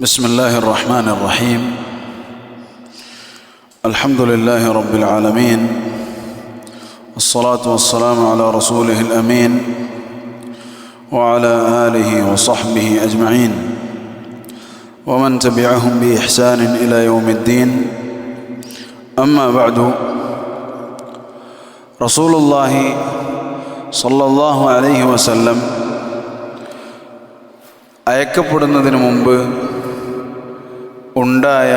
بسم الله الرحمن الرحيم الحمد لله رب العالمين والصلاة والسلام على رسوله الأمين وعلى آله وصحبه أجمعين ومن تبعهم بإحسان إلى يوم الدين أما بعد رسول الله صلى الله عليه وسلم അയക്കപ്പെടുന്നതിന് മുമ്പ് ഉണ്ടായ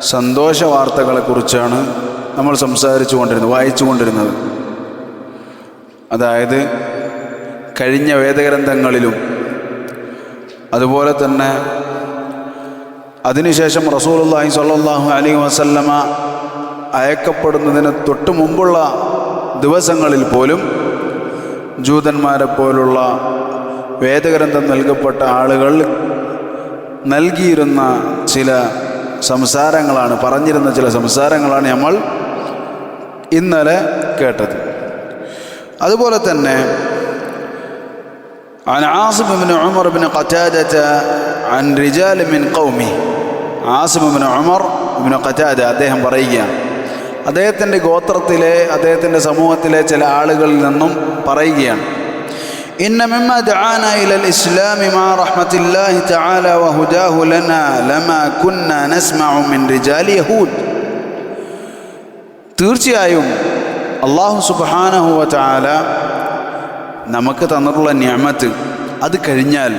സന്തോഷ വാർത്തകളെക്കുറിച്ചാണ് നമ്മൾ സംസാരിച്ചു കൊണ്ടിരുന്നത് വായിച്ചു കൊണ്ടിരുന്നത്. അതായത് കഴിഞ്ഞ വേദഗ്രന്ഥങ്ങളിലും അതുപോലെ തന്നെ അതിനുശേഷം റസൂലുള്ളാഹി സ്വല്ലല്ലാഹു അലൈഹി വസല്ലമ അയക്കപ്പെടുന്നതിന് തൊട്ട് മുമ്പുള്ള ദിവസങ്ങളിൽ പോലും ജൂതന്മാരെ പോലുള്ള വേദഗ്രന്ഥം നൽകപ്പെട്ട ആളുകൾ നൽകിയിരുന്ന ചില സംസാരങ്ങളാണ് പറഞ്ഞിരുന്ന ചില സംസാരങ്ങളാണ് നമ്മൾ ഇന്നലെ കേട്ടത് അതുപോലെ തന്നെ عن عاصم بن عمر بن قتادة عن رجال من قومه Asim bin Umar bin Qatada അദ്ദേഹം പറയുകയാണ് അദ്ദേഹത്തിൻ്റെ ഗോത്രത്തിലെ അദ്ദേഹത്തിൻ്റെ സമൂഹത്തിലെ ചില ആളുകളിൽ നിന്നും പറയുകയാണ് إن مما دعانا إلى الإسلام مع رحمة الله تعالى وهداه لنا لما كنا نسمع من رجال يهود തീർച്ചയായും അള്ളാഹു സുബാനഹുവ ചാല നമുക്ക് തന്നിട്ടുള്ള ഞാമത്ത് അത് കഴിഞ്ഞാൽ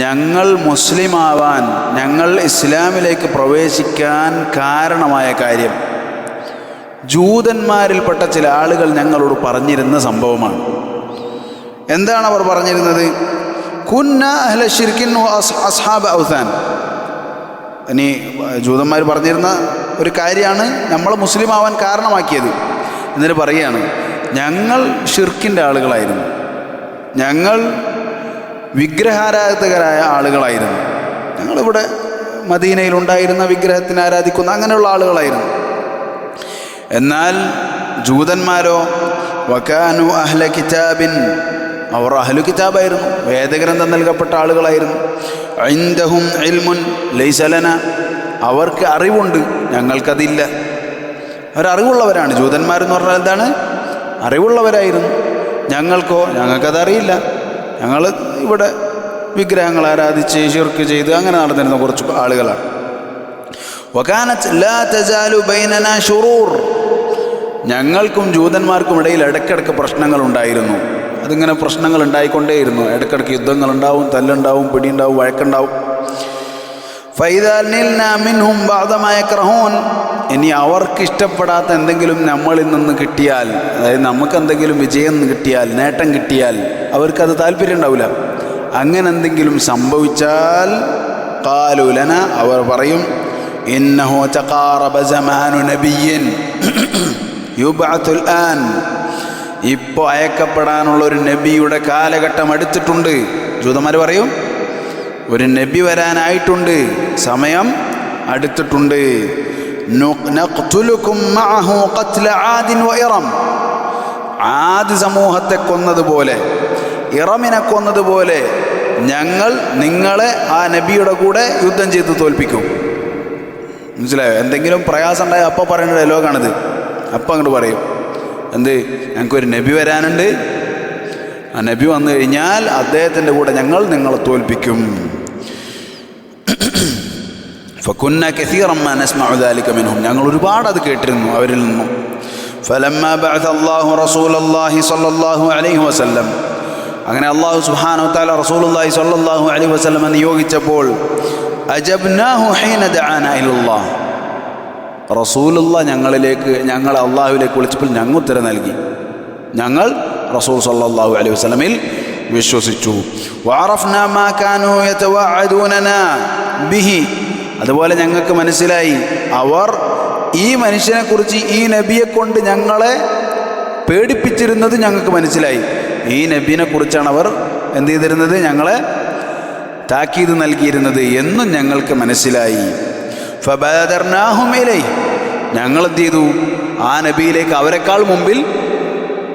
ഞങ്ങൾ മുസ്ലിമാവാൻ ഞങ്ങൾ ഇസ്ലാമിലേക്ക് പ്രവേശിക്കാൻ കാരണമായ കാര്യം ജൂതന്മാരിൽപ്പെട്ട ചില ആളുകൾ ഞങ്ങളോട് പറഞ്ഞിരുന്ന സംഭവമാണ് എന്താണ് അവർ പറഞ്ഞിരുന്നത്? കുന്ന അഹ്ല ഷിർക്കിൻ അസ്ഹാബ് ഔസാൻ. ഇനി ജൂതന്മാർ പറഞ്ഞിരുന്ന ഒരു കാര്യമാണ് നമ്മൾ മുസ്ലിം ആവാൻ കാരണമാക്കിയത്. എന്നിട്ട് പറയുകയാണ് ഞങ്ങൾ ഷിർക്കിന്റെ ആളുകളായിരുന്നു. ഞങ്ങൾ വിഗ്രഹാരാധകരായ ആളുകളായിരുന്നു. ഞങ്ങളിവിടെ മദീനയിലുണ്ടായിരുന്ന വിഗ്രഹത്തിനെ ആരാധിക്കുന്ന അങ്ങനെയുള്ള ആളുകളായിരുന്നു. എന്നാൽ ജൂതന്മാരോ വക്കാനു അഹ്ല കിതാബിൻ അവർ അഹലു കിതാബായിരുന്നു. വേദഗ്രന്ഥം നൽകപ്പെട്ട ആളുകളായിരുന്നു. ഐന്ദഹും ഇൽമുൻ ലൈസലന. അവർക്ക് അറിവുണ്ട് ഞങ്ങൾക്കതില്ല. അവരറിവുള്ളവരാണ് ജൂതന്മാരെന്ന് പറഞ്ഞാൽ എന്താണ്? അറിവുള്ളവരായിരുന്നു. ഞങ്ങൾക്കോ ഞങ്ങൾക്കതറിയില്ല. ഞങ്ങൾ ഇവിടെ വിഗ്രഹങ്ങൾ ആരാധിച്ച് ശിർക്ക് ചെയ്ത് അങ്ങനെ നടന്നിരുന്ന കുറച്ച് ആളുകളാണ്. വകാനത്ത് ലാ ബൈനന ഷുറൂർ. ഞങ്ങൾക്കും ജൂതന്മാർക്കും ഇടയിൽ ഇടയ്ക്കിടയ്ക്ക് പ്രശ്നങ്ങൾ ഉണ്ടായിരുന്നു. അതിങ്ങനെ പ്രശ്നങ്ങൾ ഉണ്ടായിക്കൊണ്ടേയിരുന്നു. ഇടയ്ക്കിടയ്ക്ക് യുദ്ധങ്ങൾ ഉണ്ടാവും തല്ലുണ്ടാവും പിടിയുണ്ടാവും വഴക്കുണ്ടാവും. ഫൈദാലിനും ബാധമായ ക്രഹോൻ. ഇനി അവർക്ക് ഇഷ്ടപ്പെടാത്ത എന്തെങ്കിലും നമ്മളിൽ നിന്ന് കിട്ടിയാൽ അതായത് നമുക്ക് എന്തെങ്കിലും വിജയം കിട്ടിയാൽ നേട്ടം കിട്ടിയാൽ അവർക്കത് താല്പര്യം ഉണ്ടാവില്ല. അങ്ങനെ എന്തെങ്കിലും സംഭവിച്ചാൽ കാലുലന അവർ പറയും ഇന്നഹോ ചക്കാറബ ജമാനു നബിയൻ യുബഅത്തുൽ ആൻ. ഇപ്പോൾ അയക്കപ്പെടാനുള്ള ഒരു നബിയുടെ കാലഘട്ടം അടുത്തിട്ടുണ്ട്. ജൂതന്മാർ പറയും ഒരു നബി വരാനായിട്ടുണ്ട്. സമയം അടുത്തിട്ടുണ്ട്. ആദ് സമൂഹത്തെ കൊന്നതുപോലെ ഇറമിനെ കൊന്നതുപോലെ ഞങ്ങൾ നിങ്ങളെ ആ നബിയുടെ കൂടെ യുദ്ധം ചെയ്ത് തോൽപ്പിക്കും. മനസ്സിലായോ? എന്തെങ്കിലും പ്രയാസം ഉണ്ടായ അപ്പോൾ പറയുന്ന ഡയലോഗാണിത് അപ്പം അങ്ങോട്ട് പറയും. എന്ത്? ഞങ്ങൾക്കൊരു നബി വരാനുണ്ട്. ആ നബി വന്നു കഴിഞ്ഞാൽ അദ്ദേഹത്തിന്റെ കൂടെ ഞങ്ങൾ നിങ്ങളെ തോൽപ്പിക്കും. ഫക്കുന്ന കസീറമ്മ നസ്മഅദാലിക്ക മിൻഹും. ഞങ്ങൾ ഒരുപാട് അത് കേട്ടിരുന്നു അവരിൽ നിന്നും. ഫലമ്മ ബഅത അല്ലാഹു റസൂലല്ലാഹി സ്വല്ലല്ലാഹു അലൈഹി വസല്ലം. അങ്ങനെ അള്ളാഹു സുബ്ഹാനഹു തആല റസൂലുള്ളാഹി സ്വല്ലല്ലാഹു അലൈഹി വസല്ലം നിയോഗിച്ചപ്പോൾ അജബ്നാഹു ഹീന ദഅാന ഇലല്ലാഹ്. റസൂലുള്ള ഞങ്ങളിലേക്ക് ഞങ്ങൾ അള്ളാഹുവിലേക്ക് വിളിച്ചപ്പോൾ ഞങ്ങൾ ഉത്തരം നൽകി. ഞങ്ങൾ റസൂൽ സല്ലാഹു അലൈഹി വസ്ലമിൽ വിശ്വസിച്ചു. അതുപോലെ ഞങ്ങൾക്ക് മനസ്സിലായി അവർ ഈ മനുഷ്യനെ കുറിച്ച് ഈ നബിയെ കൊണ്ട് ഞങ്ങളെ പേടിപ്പിച്ചിരുന്നത് ഞങ്ങൾക്ക് മനസ്സിലായി. ഈ നബീനെ കുറിച്ചാണ് അവർ എന്ത് ചെയ്തിരുന്നത്? ഞങ്ങളെ താക്കീത് നൽകിയിരുന്നത് എന്നും ഞങ്ങൾക്ക് മനസ്സിലായി. ഫബാദർനാഹുമിലേ ഞങ്ങൾ എന്ത് ചെയ്തു? ആ നബിയിലേക്ക് അവരെക്കാൾ മുമ്പിൽ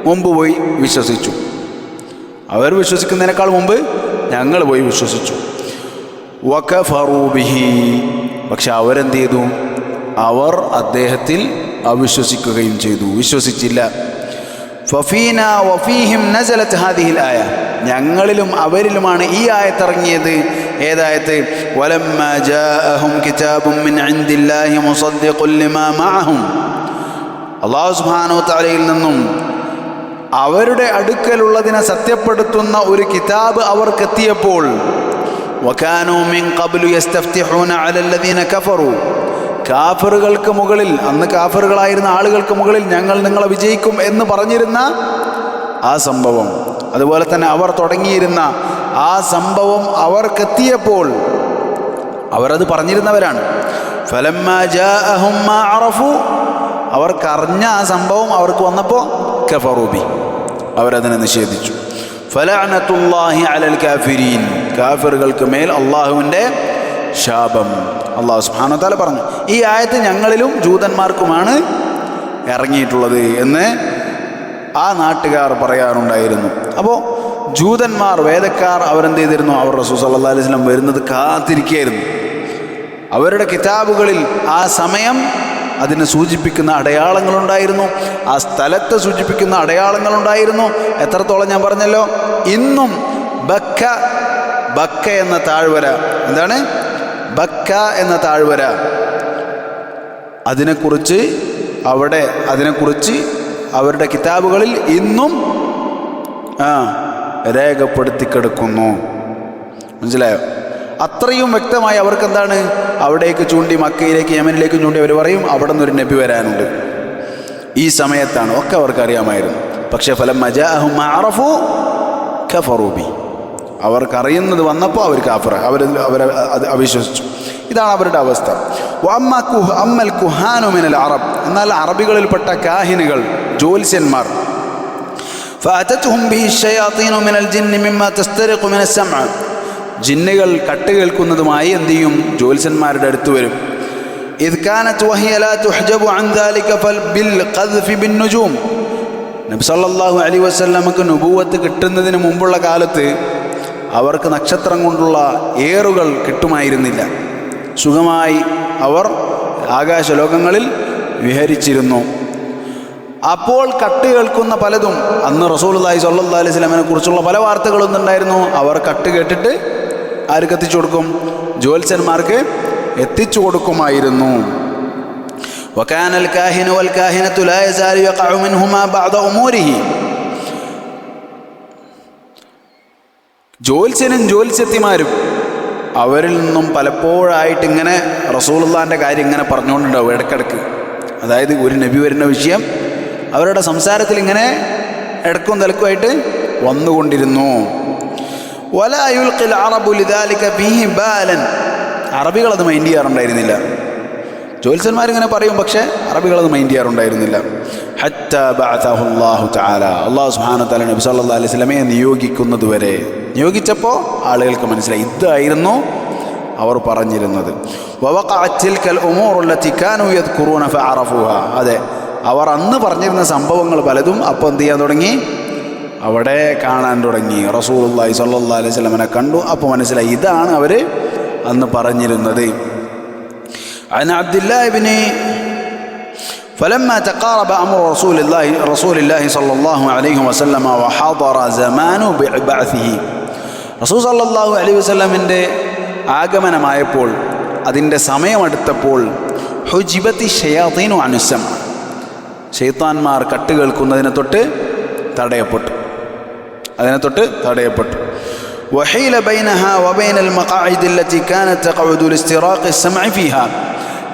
മുമ്പ് പോയി വിശ്വസിച്ചു. അവർ വിശ്വസിക്കുന്നതിനേക്കാൾ മുമ്പ് ഞങ്ങൾ പോയി വിശ്വസിച്ചു. വക്ക ഫറൂബിഹി പക്ഷെ അവരെന്ത് ചെയ്തു? അവർ അദ്ദേഹത്തിൽ അവിശ്വസിക്കുകയും ചെയ്തു. വിശ്വസിച്ചില്ല. ഫഫീന വഫീഹിം നസലത്ത് ഹാദിഹിൽ ആയ. ഞങ്ങളിലും അവരിലുമാണ് ഈ ആയത്തിറങ്ങിയത് ഏതായത്ത് വലമ്മ കിതാബും മിൻ ലിമാ മഅഹും. അല്ലാഹു സുബ്ഹാനഹു തആലയിൽ നിന്നും അവരുടെ അടുക്കലുള്ളതിനെ സത്യപ്പെടുത്തുന്ന ഒരു കിതാബ് അവർക്കെത്തിയപ്പോൾ മിൻ അലല്ലദീന കഫറു. കാഫറുകൾക്ക് മുകളിൽ അന്ന് കാഫറുകളായിരുന്ന ആളുകൾക്ക് മുകളിൽ ഞങ്ങൾ നിങ്ങളെ വിജയിക്കും എന്ന് പറഞ്ഞിരുന്ന ആ സംഭവം. അതുപോലെ തന്നെ അവർ തുടങ്ങിയിരുന്ന ആ സംഭവം അവർക്കെത്തിയപ്പോൾ അവരത് പറഞ്ഞിരുന്നവരാണ്. അറഫു. അവർക്കറിഞ്ഞ ആ സംഭവം അവർക്ക് വന്നപ്പോൾ കഫറൂബി അവരതിനെ നിഷേധിച്ചു. ഫലഅനത്തുല്ലാഹി അലൽ കാഫിരീൻ. കാഫിറുകൾക്ക് മേൽ അള്ളാഹുവിന്റെ ശാപം. അള്ളാഹു തആല പറഞ്ഞു ഈ ആയത്ത് ഞങ്ങളിലും ജൂതന്മാർക്കുമാണ് ഇറങ്ങിയിട്ടുള്ളത് എന്ന് ആ നാട്ടുകാർ പറയാറുണ്ടായിരുന്നു. അപ്പോൾ ജൂതന്മാർ വേദക്കാർ അവരെന്ത് ചെയ്തിരുന്നു? അവർ റസൂൽ സല്ലാ അലൈഹി സ്വലം വരുന്നത് കാത്തിരിക്കുകയായിരുന്നു. അവരുടെ കിതാബുകളിൽ ആ സമയം അതിനെ സൂചിപ്പിക്കുന്ന അടയാളങ്ങളുണ്ടായിരുന്നു. ആ സ്ഥലത്തെ സൂചിപ്പിക്കുന്ന അടയാളങ്ങളുണ്ടായിരുന്നു. എത്രത്തോളം ഞാൻ പറഞ്ഞല്ലോ? ഇന്നും ബക്ക ബക്ക എന്ന താഴ്വര എന്താണ്? ബക്ക എന്ന താഴ്വര. അതിനെക്കുറിച്ച് അവിടെ അതിനെക്കുറിച്ച് അവരുടെ കിതാബുകളിൽ ഇന്നും ആ രേഖപ്പെടുത്തി കിടക്കുന്നു. മനസ്സിലായോ? അത്രയും വ്യക്തമായി അവർക്ക് എന്താണ് അവിടേക്ക് ചൂണ്ടി മക്കയിലേക്ക് യമനിലേക്ക് ചൂണ്ടി അവർ പറയും അവിടെ നിന്ന് ഒരു നബി വരാനുണ്ട്. ഈ സമയത്താണ് ഒക്കെ അവർക്ക് അറിയാമായിരുന്നു പക്ഷെ ഫലം മജാഹു ഖഫറൂബി അവർക്കറിയുന്നത് വന്നപ്പോൾ അവർ കാഫർ അവർ അവർ അത് അവിശ്വസിച്ചു. ഇതാണ് അവരുടെ അവസ്ഥ. അമ്മൽ കുഹാനുമിനൽ അറബ്. എന്നാൽ അറബികളിൽപ്പെട്ട കാഹിനുകൾ ജ്യോത്സ്യന്മാർ السمع ജിന്നുകൾ കട്ട് കേൾക്കുന്നതുമായി എന്ത് ചെയ്യും ജ്യോത്സ്യന്മാരുടെ അടുത്ത് വരും إذ كانت وهي لا تحجب عن ذلك بالقذف بالنجوم നബി സല്ലല്ലാഹു അലൈഹി വസല്ലമക്ക് നുബൂവത്ത് കിട്ടുന്നതിന് മുമ്പുള്ള കാലത്ത് അവർക്ക് നക്ഷത്രം കൊണ്ടുള്ള ഏറുകൾ കിട്ടുമായിരുന്നില്ല സുഖമായി അവർ ആകാശലോകങ്ങളിൽ വിഹരിച്ചിരുന്നു അപ്പോൾ കട്ട് കേൾക്കുന്ന പലതും അന്ന് റസൂലുള്ളാഹി സ്വല്ലല്ലാഹു അലൈഹി വസല്ലമയെ കുറിച്ചുള്ള പല വാർത്തകളൊന്നും ഉണ്ടായിരുന്നു അവർ കട്ട് കേട്ടിട്ട് ആർക്ക് എത്തിച്ചു കൊടുക്കും ജ്യോത്സ്യന്മാർക്ക് എത്തിച്ചു കൊടുക്കുമായിരുന്നു وكان الكاهن والكاهنة لا يزال يقع منهما بعض أموره ജ്യോത്സ്യനും ജ്യോത്സ്യത്തിമാരും അവരിൽ നിന്നും പലപ്പോഴായിട്ട് ഇങ്ങനെ റസൂലുള്ളാൻ്റെ കാര്യം ഇങ്ങനെ പറഞ്ഞുകൊണ്ടുണ്ടാവും ഇടയ്ക്കിടയ്ക്ക് അതായത് ഒരു നബി വരുന്ന വിഷയം അവരുടെ സംസാരത്തിൽ ഇങ്ങനെ ഇടക്കും തിലക്കുമായിട്ട് വന്നുകൊണ്ടിരുന്നു. അറബികളത് മൈൻഡ് ചെയ്യാറുണ്ടായിരുന്നില്ല. ജോത്സ്യന്മാരിങ്ങനെ പറയും പക്ഷേ അറബികളത് മൈൻഡ് ചെയ്യാറുണ്ടായിരുന്നില്ല. അള്ളാഹു സുഹാന തആല. നബി സല്ലല്ലാഹു അലൈഹി വസല്ലമയെ നിയോഗിക്കുന്നത് വരെ. നിയോഗിച്ചപ്പോൾ ആളുകൾക്ക് മനസ്സിലായി. ഇതായിരുന്നു അവർ പറഞ്ഞിരുന്നത്. അതെ അവർ അന്ന് പറഞ്ഞിരുന്ന സംഭവങ്ങൾ പലതും അപ്പോൾ എന്ത് ചെയ്യാൻ തുടങ്ങി അവിടെ കാണാൻ തുടങ്ങി റസൂലുള്ളാഹി സ്വല്ലല്ലാഹു അലൈഹി വസല്ലമനെ കണ്ടു അപ്പോൾ മനസ്സിലായി ഇതാണ് അവർ അന്ന് പറഞ്ഞിരുന്നത് عن عبد الله بن فلما تقارب أمر رسول الله رسول الله صلى الله عليه وسلم وحضر زمان بعثه റസൂൽ സല്ലല്ലാഹു അലൈഹി വസല്ലമിൻ്റെ ആഗമനമായപ്പോൾ അതിൻ്റെ സമയമെടുത്തപ്പോൾ ഹുജിബത്തി ഷയാത്തീനു അനുസം ഷെയ്ത്താൻമാർ കട്ട് കേൾക്കുന്നതിനെ തൊട്ട് തടയപ്പെട്ടു അതിനെ തൊട്ട് തടയപ്പെട്ടു وحيل بينها وبين المقاعد التي كانت تقعد لاستراق السمع فيها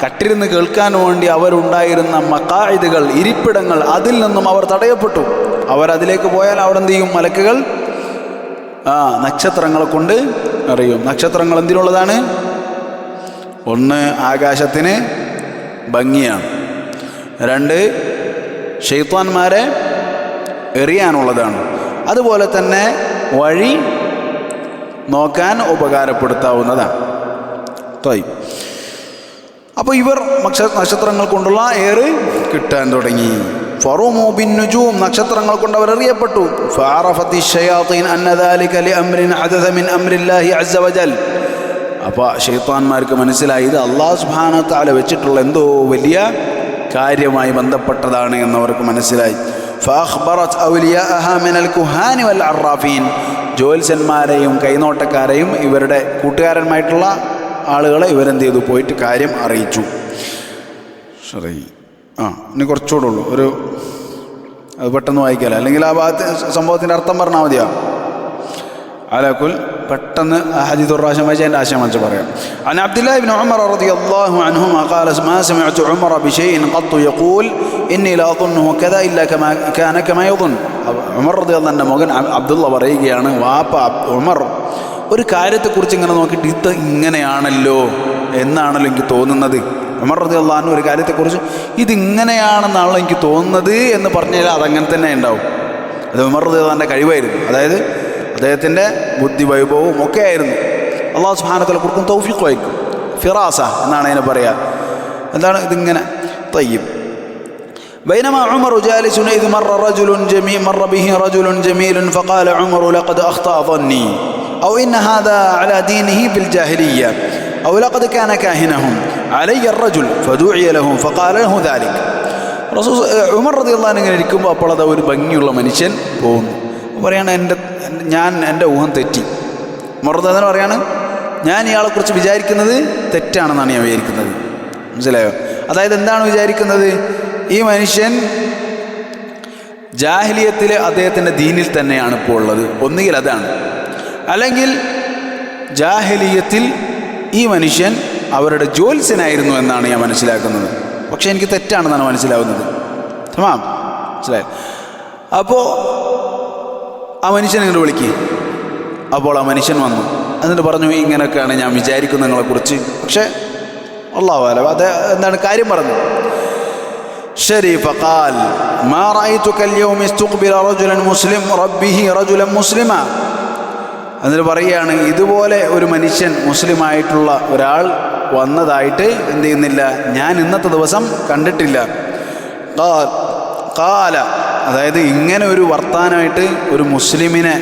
കട്ടിരുന്ന് കേൾക്കാൻ വേണ്ടി അവരുണ്ടായിരുന്ന മക്കായിദുകൾ ഇരിപ്പിടങ്ങൾ അതിൽ നിന്നും അവർ തടയപ്പെട്ടു അവരതിലേക്ക് പോയാൽ അവിടെ എന്ത് ചെയ്യും മലക്കുകൾ ആ നക്ഷത്രങ്ങളെ കൊണ്ട് അറിയും നക്ഷത്രങ്ങൾ എന്തിനുള്ളതാണ് ഒന്ന് ആകാശത്തിന് ഭംഗിയാണ് രണ്ട് ഷെയ്ത്താന്മാരെ എറിയാനുള്ളതാണ്. അതുപോലെ തന്നെ വഴി നോക്കാൻ ഉപകാരപ്പെടുത്താവുന്നതാണ്. തോയി. അപ്പോൾ ഇവർ നക്ഷത്രങ്ങൾ കൊണ്ടുള്ള ഏറ് കിട്ടാൻ തുടങ്ങി. ഫറുമോ ബിൻ നക്ഷത്രങ്ങൾ കൊണ്ട് അവർ അറിയപ്പെട്ടു അന്നദാലിക മിൻ അംരില്ലാഹി അപ്പോൾ ഷെയ്ത്താന്മാർക്ക് മനസ്സിലായി ഇത് അള്ളാഹു സുബാനത്താല വെച്ചിട്ടുള്ള എന്തോ വലിയ കാര്യമായി ബന്ധപ്പെട്ടതാണ് എന്നവർക്ക് മനസ്സിലായി. മിനൽ കുഹാനി വൽ അറാഫീൻ. ജ്യോത്സ്യന്മാരെയും കൈനോട്ടക്കാരെയും ഇവരുടെ കൂട്ടുകാരന്മായിട്ടുള്ള ആളുകളെ ഇവരെന്ത് ചെയ്തു? പോയിട്ട് കാര്യം അറിയിച്ചു. ശരി ആ ഇനി കുറച്ചുകൂടെ ഉള്ളൂ. ഒരു അത് പെട്ടെന്ന് വായിക്കാല അല്ലെങ്കിൽ ആ ഭാഗത്ത് സംഭവത്തിന്റെ അർത്ഥം പറഞ്ഞാൽ മതിയാ? അലാക്കുൽ പെട്ടെന്ന് ഹദീദ് പ്രാവശ്യം വായിച്ച് അതിൻ്റെ ആശയം വെച്ച് പറയാം عن عبد الله بن عمر رضي الله عنهما قال ما سمعت عمر بشيء قط يقول إني لا أظنه كذا إلا كما كان كما يظن ഉമർ റതി അള്ളാൻ്റെ മകൻ അബ്ദുള്ള പറയുകയാണ് വാപ്പ അബ്- ഉമർ ഒരു കാര്യത്തെക്കുറിച്ച് ഇങ്ങനെ നോക്കിയിട്ട് ഇത് ഇങ്ങനെയാണല്ലോ എന്നാണല്ലോ എനിക്ക് തോന്നുന്നത് ഉമർ റതി അള്ളഹാൻ ഒരു കാര്യത്തെക്കുറിച്ച് ഇതിങ്ങനെയാണെന്നാണല്ലോ എനിക്ക് തോന്നുന്നത് എന്ന് പറഞ്ഞാൽ അതങ്ങനെ തന്നെ ഉണ്ടാവും അത് ഉമർ റതി അള്ളഹാൻ്റെ കഴിവായിരുന്നു അതായത് അദ്ദേഹത്തിൻ്റെ ബുദ്ധി വൈഭവവും ഒക്കെ ആയിരുന്നു അള്ളാഹു സുഹാനത്തിൽ കൊടുക്കും തൗഫീഖ് വായിക്കും ഫിറാസ എന്നാണ് അതിനെ പറയുക എന്താണ് ഇതിങ്ങനെ തയ്യും بينما عمر جالس إذ مر رجل جميل مر به رجل جميل فقال عمر لقد أخطأ ظني أو إن هذا على دينه في الجاهلية أو لقد كان كاهنهم علي الرجل فدعي له فقال له ذلك റസൂൽ ഉമർ റതി അള്ളഹാൻ ഇങ്ങനെ ഇരിക്കുമ്പോൾ അപ്പോൾ അത് ഒരു ഭംഗിയുള്ള മനുഷ്യൻ പോകുന്നു പറയാണ് എന്റെ ഞാൻ എന്റെ ഊഹം തെറ്റി. റതി പറയാണ് ഞാൻ ഇയാളെക്കുറിച്ച് വിചാരിക്കുന്നത് തെറ്റാണെന്നാണ് ഞാൻ വിചാരിക്കുന്നത്. മനസ്സിലായോ? അതായത് എന്താണ് വിചാരിക്കുന്നത്? ഈ മനുഷ്യൻ ജാഹിലിയത്തിൽ അദ്ദേഹത്തിന്റെ ദീനിൽ തന്നെയാണ് ഇപ്പോൾ ഉള്ളത്. ഒന്നുകിൽ അതാണ്. അല്ലെങ്കിൽ ജാഹിലിയത്തിൽ ഈ മനുഷ്യൻ അവരുടെ ജോത്സ്യനായിരുന്നു എന്നാണ് ഞാൻ മനസ്സിലാക്കുന്നത്. പക്ഷേ എനിക്ക് തെറ്റാണെന്നാണ് മനസ്സിലാവുന്നത്. തമാം. മനസ്സിലായോ? അപ്പോൾ ആ മനുഷ്യനെ ഇങ്ങോട്ട് വിളിക്കുക അപ്പോൾ ആ മനുഷ്യൻ വന്നു. എന്നിട്ട് പറഞ്ഞു ഇങ്ങനെയൊക്കെയാണ് ഞാൻ വിചാരിക്കുന്നത് നിങ്ങളെക്കുറിച്ച് പക്ഷേ അള്ളാഹുല അത് എന്താണ് കാര്യം പറഞ്ഞു ശരി എന്നിട്ട് പറയുകയാണ് ഇതുപോലെ ഒരു മനുഷ്യൻ മുസ്ലിമായിട്ടുള്ള ഒരാൾ വന്നതായിട്ട് എന്ത് ചെയ്യുന്നില്ല? ഞാൻ ഇന്നത്തെ ദിവസം കണ്ടിട്ടില്ല. അതായത് ഇങ്ങനെ ഒരു വർത്താനമായിട്ട് ഒരു മുസ്ലിമിനെ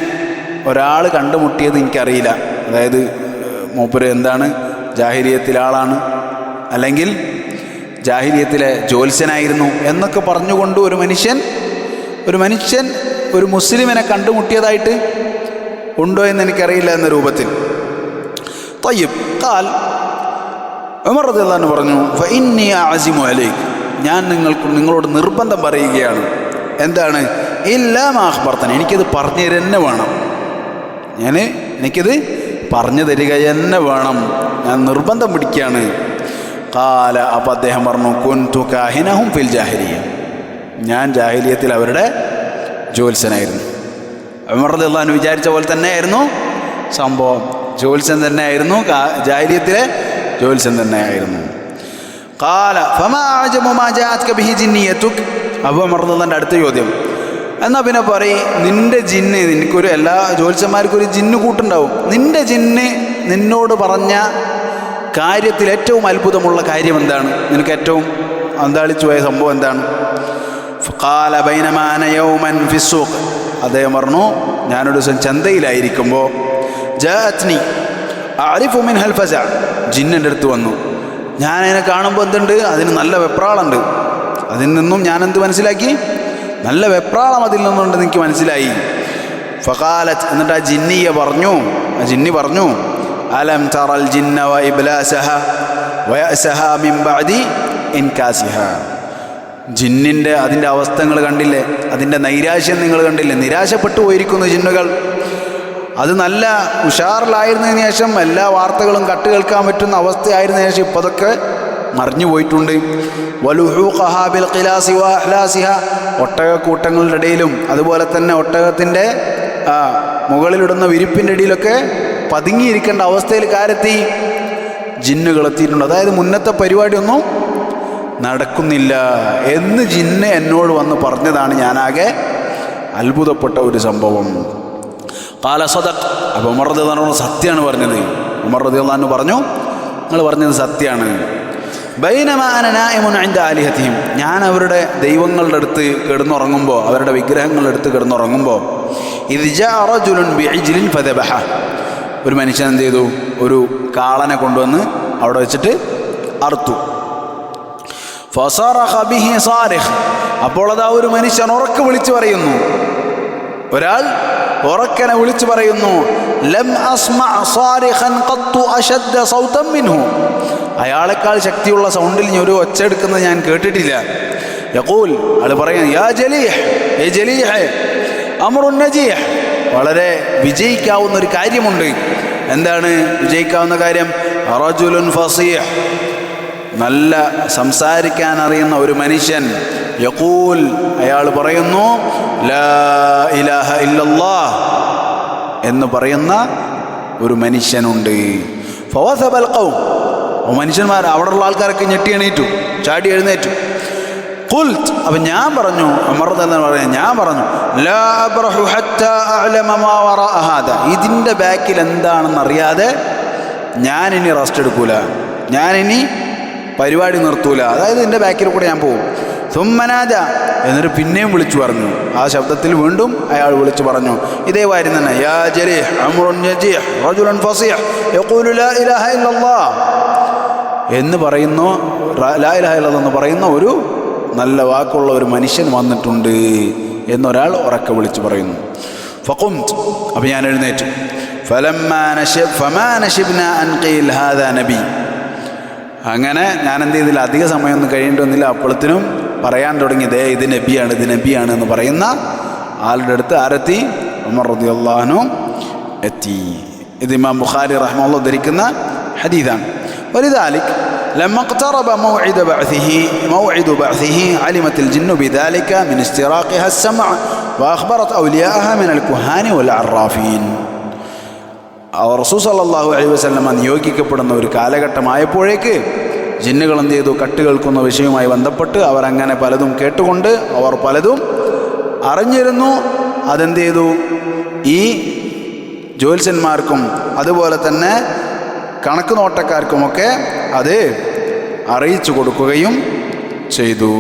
ഒരാൾ കണ്ടുമുട്ടിയത് എനിക്കറിയില്ല. അതായത് മൂപ്പര് എന്താണ് ജാഹിരിയത്തിലാളാണ് അല്ലെങ്കിൽ ജാഹിരിയത്തിലെ ജ്യോത്സ്യനായിരുന്നു എന്നൊക്കെ പറഞ്ഞുകൊണ്ട് ഒരു മനുഷ്യൻ ഒരു മനുഷ്യൻ ഒരു മുസ്ലിമിനെ കണ്ടുമുട്ടിയതായിട്ട് ഉണ്ടോ എന്ന് എനിക്കറിയില്ല എന്ന രൂപത്തിൽ. തയ്യബ് കാൽ ഉമർ റദിയല്ലാഹു പറഞ്ഞു ഫഇന്നി അസിമു അലൈക്ക് ഞാൻ നിങ്ങൾക്ക് നിങ്ങളോട് നിർബന്ധം പറയുകയാണ്. എന്താണ്? എല്ലാം ആഹ്ബർത്തന എനിക്കിത് പറഞ്ഞു തന്നെ വേണം. ഞാൻ എനിക്കിത് പറഞ്ഞു തരിക തന്നെ വേണം. ഞാൻ നിർബന്ധം പിടിക്കുകയാണ്. കാല അപ്പം അദ്ദേഹം പറഞ്ഞു കുൻതു കാഹിനഹും ഫിൽ ജാഹിലിയ. ഞാൻ ജാഹിലിയത്തിൽ അവരുടെ ജോത്സനായിരുന്നു അമർദാൻ വിചാരിച്ച പോലെ തന്നെയായിരുന്നു സംഭവം. ജോത്സൻ തന്നെ തന്നെയായിരുന്നു ജാഹലിയത്തിലെ ജാഹിലിയത്തിലെ തന്നെ തന്നെയായിരുന്നു. കാല അപ്പോൾ അമർദാന്റെ അടുത്ത ചോദ്യം. എന്നാൽ പിന്നെ പറയും നിന്റെ ജിന്ന് നിനക്കൊരു എല്ലാ ജ്യോത്സ്യന്മാർക്കൊരു ജിന്ന് കൂട്ടുണ്ടാവും. നിന്റെ ജിന്ന് നിന്നോട് പറഞ്ഞ കാര്യത്തിൽ ഏറ്റവും അത്ഭുതമുള്ള കാര്യം എന്താണ്? നിനക്ക് ഏറ്റവും അന്താളിച്ചു പോയ സംഭവം എന്താണ്? ഫഖാല ബൈനമാന അദ്ദേഹം പറഞ്ഞു ഞാനൊരു ദിവസം ചന്തയിലായിരിക്കുമ്പോൾ ജാത്നി അരിഫു മിൻ ജിന്നിന്റെ അടുത്ത് വന്നു. ഞാൻ അതിനെ കാണുമ്പോൾ എന്തുണ്ട്? അതിന് നല്ല വെപ്രാളുണ്ട് അതിൽ നിന്നും ഞാൻ എന്ത് മനസ്സിലാക്കി? നല്ല വെപ്രാളം അതിൽ നിന്നുണ്ടെന്ന് എനിക്ക് മനസ്സിലായി. ഫഖാലത്ത് എന്നിട്ട് ആ ജിന്നിയെ പറഞ്ഞു ആ ജിന്നി പറഞ്ഞു അലം തറൽ ജിന്ന വ ഇബ്ലാസഹ മിൻ ബഅദി ജിന്നിന്റെ അതിന്റെ അവസ്ഥകൾ കണ്ടില്ലേ? അതിന്റെ നൈരാശ്യം നിങ്ങൾ കണ്ടില്ലേ? നിരാശപ്പെട്ടു പോയിരിക്കുന്നു ജിന്നുകൾ. അത് നല്ല ഉഷാറിലായിരുന്നതിന് ശേഷം എല്ലാ വാർത്തകളും കട്ട് കേൾക്കാൻ പറ്റുന്ന അവസ്ഥയായിരുന്നതിന് ശേഷം ഇപ്പോൾ അതൊക്കെ മറിഞ്ഞു പോയിട്ടുണ്ട്. വലുഹൂഖഹാബിൽ ഖിലാസി വ അഹ്ലാസിഹ. ഒട്ടകക്കൂട്ടങ്ങളുടെ ഇടയിലും അതുപോലെ തന്നെ ഒട്ടകത്തിന്റെ മുകളിലിടുന്ന വിരിപ്പിന്റെ ഇടയിലൊക്കെ പതുങ്ങിയിരിക്കേണ്ട അവസ്ഥയിൽ കാരെത്തി. ജിന്നുകൾ എത്തിയിട്ടുണ്ട്. അതായത് മുന്നത്തെ പരിപാടിയൊന്നും നടക്കുന്നില്ല എന്ന് ജിന്ന് എന്നോട് വന്ന് പറഞ്ഞതാണ് ഞാനാകെ അത്ഭുതപ്പെട്ട ഒരു സംഭവം. കാല സദക് അപ്പോൾ ഉമർ റതി സത്യമാണ് പറഞ്ഞത്. ഉമർ റതി പറഞ്ഞു നിങ്ങൾ പറഞ്ഞത് സത്യമാണ്. ആലിഹത്തിയും ഞാൻ അവരുടെ ദൈവങ്ങളുടെ അടുത്ത് കിടന്നുറങ്ങുമ്പോൾ അവരുടെ വിഗ്രഹങ്ങളുടെ അടുത്ത് കിടന്നുറങ്ങുമ്പോൾ ഒരു മനുഷ്യൻ എന്ത് ചെയ്തു? ഒരു കാളനെ കൊണ്ടുവന്ന് അവിടെ വെച്ചിട്ട് അറുത്തു. അപ്പോൾ അത് ആ ഒരു മനുഷ്യൻ ഉറക്കെ വിളിച്ചു പറയുന്നു. ഒരാൾ ഉറക്കനെ വിളിച്ചു പറയുന്നു ലം അസ്മഅ സാരിഖൻ ഖത്തു അശദ്ദ സൗതം മിൻഹു. അയാളെക്കാൾ ശക്തിയുള്ള സൗണ്ടിൽ ഞാൻ ഒരു ഒച്ച എടുക്കുന്നത് ഞാൻ കേട്ടിട്ടില്ല. യഖൂൽ അത് പറയുന്നു യാ വളരെ വിജയിക്കാവുന്ന ഒരു കാര്യമുണ്ട്. എന്താണ് വിജയിക്കാവുന്ന കാര്യം? റജുലുൻ ഫസീഹ് നല്ല സംസാരിക്കാൻ അറിയുന്ന ഒരു മനുഷ്യൻ. യഖൂൽ അയാൾ പറയുന്നു ലാ ഇലാഹ എന്ന് പറയുന്ന ഒരു മനുഷ്യനുണ്ട്. ഫവസബൽ മനുഷ്യന്മാർ അവിടെയുള്ള ആൾക്കാരൊക്കെ ഞെട്ടി എണീറ്റു ചാടി എഴുന്നേറ്റു. ഖുൽത് അപ്പം ഞാൻ പറഞ്ഞു അമർദ എന്ന് പറയാം ഞാൻ പറഞ്ഞു ഇതിന്റെ ബാക്കിൽ എന്താണെന്ന് അറിയാതെ ഞാനിനി റെസ്റ്റ് എടുക്കൂല ഞാനിനി പരിപാടി നിർത്തൂല. അതായത് എന്റെ ബാക്കിൽ കൂടെ ഞാൻ പോകും സുമ്മനാജ എന്നിട്ട് പിന്നെയും വിളിച്ചു പറഞ്ഞു. ആ ശബ്ദത്തിൽ വീണ്ടും അയാൾ വിളിച്ചു പറഞ്ഞു ഇതേ കാര്യം തന്നെ. യാ ജരീഹ് അമ്രുൻ ഫസീഹ് യഖൂലു ലാ ഇലാഹ ഇല്ലല്ലാഹ് എന്ന് പറയുന്നു റ- ലാ ഇലാഹ ഇല്ലല്ലാഹ് എന്ന് പറയുന്ന ഒരു നല്ല വാക്കുള്ള ഒരു മനുഷ്യൻ വന്നിട്ടുണ്ട് എന്നൊരാൾ ഉറക്കെ വിളിച്ചു പറയുന്നു. ഫക്കും അപ്പം ഞാൻ എഴുന്നേറ്റു. നബി. അങ്ങനെ ഞാൻ എന്ത് ചെയ്തില്ല അധിക സമയമൊന്നും കഴിയേണ്ടി അപ്പോഴത്തിനും പറയാൻ തുടങ്ങി ദേ ഇത് നബിയാണ് ഇത് നബിയാണ് എന്ന് പറയുന്ന ആളുടെ അടുത്ത് ആരെത്തി? ഉമർ റളിയല്ലാഹു എത്തി. ഇത് ഇമാം ബുഖാരി റഹ്മുള്ള ധരിക്കുന്ന ഹദീദാണ് ولذلك لما اقترب موعد بعثه موعد بعثه علمت الجن بذلك من استراقها السمع وأخبرت أولياءها من الكهان والعرافين അവർ റസൂൽ സല്ലല്ലാഹു അലൈഹി വസല്ലമ നിയോഗിക്കപ്പെടുന്ന ഒരു കാലഘട്ടമായപ്പോഴേക്ക് ജിന്നുകൾ എന്ത് ചെയ്തു കട്ട് കേൾക്കുന്ന വിഷയവുമായി ബന്ധപ്പെട്ട് അവർ അങ്ങനെ പലതും കേട്ടുകൊണ്ട് അവർ പലതും അറിഞ്ഞിരുന്നു അതെന്ത് ചെയ്തു ഈ ജ്യോത്സ്യന്മാർക്കും അതുപോലെ തന്നെ കണക്ക് നോട്ടക്കാർക്കുമൊക്കെ അത് അറിയിച്ചു കൊടുക്കുകയും ചെയ്തു.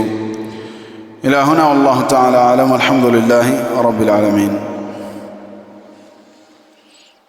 ഇലാഹുന അള്ളാഹു താല ആലം. അലഹമുല്ലാഹി റബുലാലമീൻ